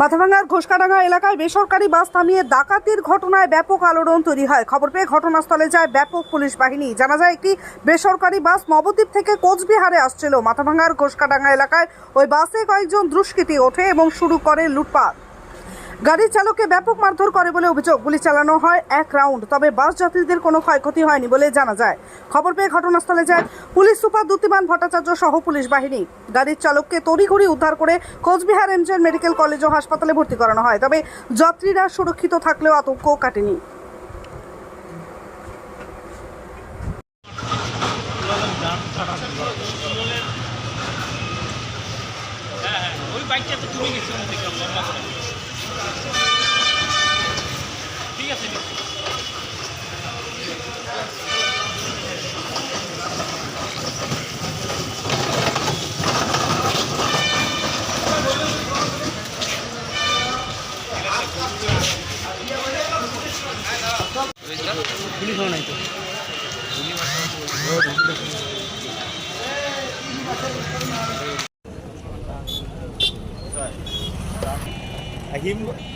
মাথাভাঙ্গার ঘোষকাডাঙ্গা এলাকায় বেসরকারি বাস থামিয়ে ডাকাতির ঘটনায় ব্যাপক আলোড়ন তৈরি হয়। খবর পেয়ে ঘটনাস্থলে যায় ব্যাপক পুলিশ বাহিনী। জানা যায় একটি বেসরকারি বাস নবদ্বীপ থেকে কোচবিহারে আসছিল। মাথাভাঙ্গার ঘোষকাডাঙ্গা এলাকায় ওই বাসে কয়েকজন দুষ্কৃতি ওঠে এবং শুরু করে লুটপাট। গাড়ির চালককে ব্যাপক মারধর করে বলে অভিযোগ। গুলি চালানো হয় এক রাউন্ড, তবে বাস যাত্রীদের কোনো ক্ষয়ক্ষতি হয়নি বলে জানা যায়। খবর পেয়ে ঘটনাস্থলে যায় পুলিশ সুপার দ্যুতিমান ভট্টাচার্য সহ পুলিশ বাহিনী। গাড়ির চালককে তড়িঘড়ি উদ্ধার করে Cooch Behar M J N medical college ও হাসপাতালে ভর্তি করানো হয়, তবে যাত্রীরা সুরক্ষিত থাকলেও আতঙ্ক কাটেনি। ওই বাইকটা তো দেখলাম লম্বা করে ঠিক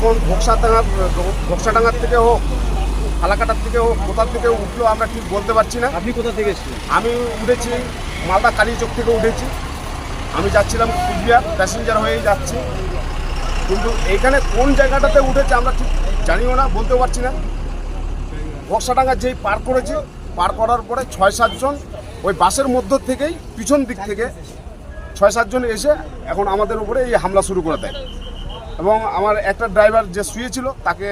এখন ঘোকসাডাঙ্গার ঘোকসাডাঙ্গার থেকে হোক ফালাকাটার থেকে হোক কোথার থেকে উঠল আমরা ঠিক বলতে পারছি না। আপনি কোথা থেকে এসেছেন আমি উঠেছি মালদা কালীচক থেকে উঠেছি। আমি যাচ্ছিলাম কুচবিহার প্যাসেঞ্জার হয়েই যাচ্ছি। কিন্তু এইখানে কোন জায়গাটাতে উঠেছে আমরা ঠিক জানিও না বলতেও পারছি না। বক্সাডাঙ্গা যেই পার করেছে পার করার পরে ছয় সাতজন ওই বাসের মধ্য থেকেই পিছন দিক থেকে ছয় সাতজন এসে এখন আমাদের উপরে এই হামলা শুরু করে দেয়। এবং আমার একটা ড্রাইভার যে শুয়েছিল, তাকে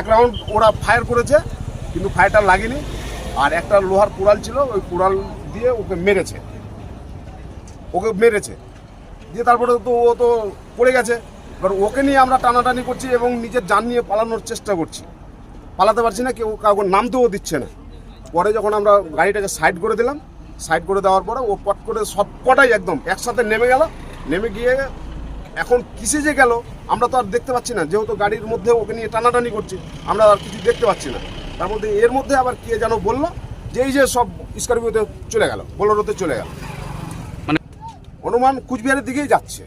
এক রাউন্ড ওরা ফায়ার করেছে, কিন্তু ফায়ারটা লাগেনি। আর একটা লোহার কুড়াল ছিল, ওই কুড়াল দিয়ে ওকে মেরেছে। ওকে মেরেছে। দিয়ে তারপরে তো ও তো পড়ে গেছে। এবার ওকে নিয়ে আমরা টানাটানি করছি এবং নিজের যান নিয়ে পালানোর চেষ্টা করছি। পালাতে পারছি না, কেউ কাউকে নামতেও দিচ্ছে না। পরে যখন আমরা গাড়িটাকে সাইড করে দিলাম সাইড করে দেওয়ার পরে ও পট করে সব কটাই একদম একসাথে নেমে গেল। নেমে গিয়ে এখন কিসে যে গেল আমরা তো আর দেখতে পাচ্ছি না। যেহেতু গাড়ির মধ্যে ওকে নিয়ে টানাটানি করছি আমরা আর কিছু দেখতে পাচ্ছি না। তার মধ্যে এর মধ্যে আবার কে যেন বলল যে এই যে সব স্করপিওতে চলে গেল বোলোরোতে চলে গেল। মানে অনুমান কুচবিহারের দিকেই যাচ্ছে।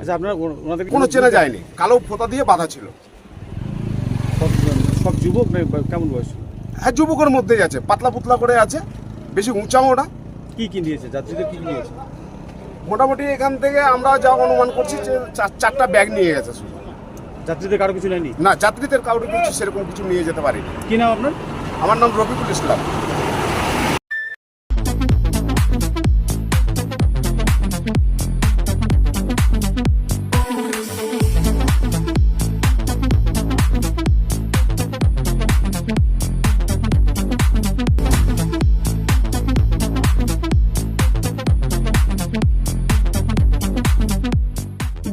আচ্ছা আপনার ওনাদের কোনো চেনা যায়নি। কালো ফোঁতা দিয়ে বাঁধা ছিল। সব যুবক কেমন বয়স হ্যাঁ যুবকের মধ্যেই আছে। পাতলা পুতলা করে আছে। বেশি উঁচাও ওটা। কি কি নিয়েছে? যাত্রীদের কি কি নিয়েছে? মোটামুটি এখান থেকে আমরা যা অনুমান করছি যে চার- চারটা ব্যাগ নিয়ে গেছে শুধু। যাত্রীদের কারও কিছু নেয়নি? না যাত্রীদের কারও কিছু সেরকম কিছু নিয়ে যেতে পারেনি। কি নাম আপনার? আমার নাম রফিকুল ইসলাম।